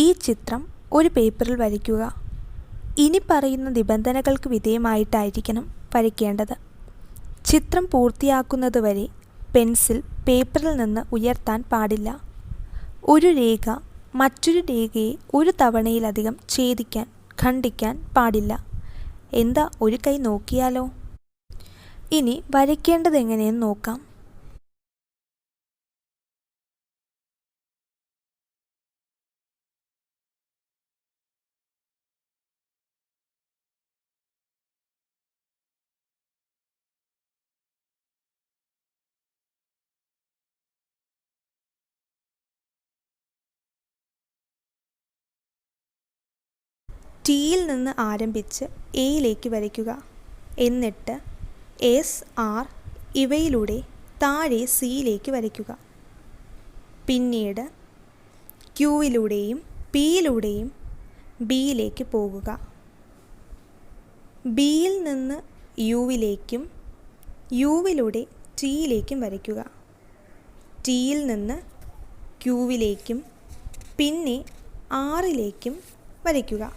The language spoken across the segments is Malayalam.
ഈ ചിത്രം ഒരു പേപ്പറിൽ വരയ്ക്കുക. ഇനി പറയുന്ന നിബന്ധനകൾക്ക് വിധേയമായിട്ടായിരിക്കണം വരയ്ക്കേണ്ടത്. ചിത്രം പൂർത്തിയാക്കുന്നതുവരെ പെൻസിൽ പേപ്പറിൽ നിന്ന് ഉയർത്താൻ പാടില്ല. ഒരു രേഖ മറ്റൊരു രേഖയെ ഒരു തവണയിലധികം ഛേദിക്കാൻ ഖണ്ഡിക്കാൻ പാടില്ല. എന്താ ഒരു കൈ നോക്കിയാലോ? ഇനി വരയ്ക്കേണ്ടത് എങ്ങനെയെന്ന് നോക്കാം. ടിയിൽ നിന്ന് ആരംഭിച്ച് എയിലേക്ക് വരയ്ക്കുക. എന്നിട്ട് എസ് ആർ ഇവയിലൂടെ താഴെ സിയിലേക്ക് വരയ്ക്കുക. പിന്നീട് ക്യൂവിലൂടെയും പിയിലൂടെയും ബിയിലേക്ക് പോകുക. ബിയിൽ നിന്ന് യുവിലേക്കും യുവിലൂടെ ടിയിലേക്കും വരയ്ക്കുക. ടിയിൽ നിന്ന് ക്യൂവിലേക്കും പിന്നെ ആറിലേക്കും വരയ്ക്കുക.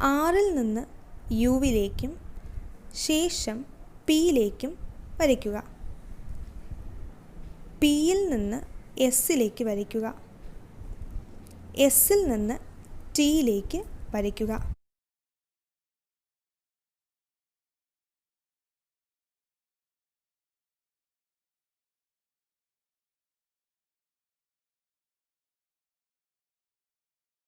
ആറിൽ നിന്ന് യുവിലേക്കും ശേഷം പിയിലേക്കും വരയ്ക്കുക. പിയിൽ നിന്ന് എസ്സിലേക്ക് വരയ്ക്കുക. എസ്സിൽ നിന്ന് ടിയിലേക്ക് വരയ്ക്കുക.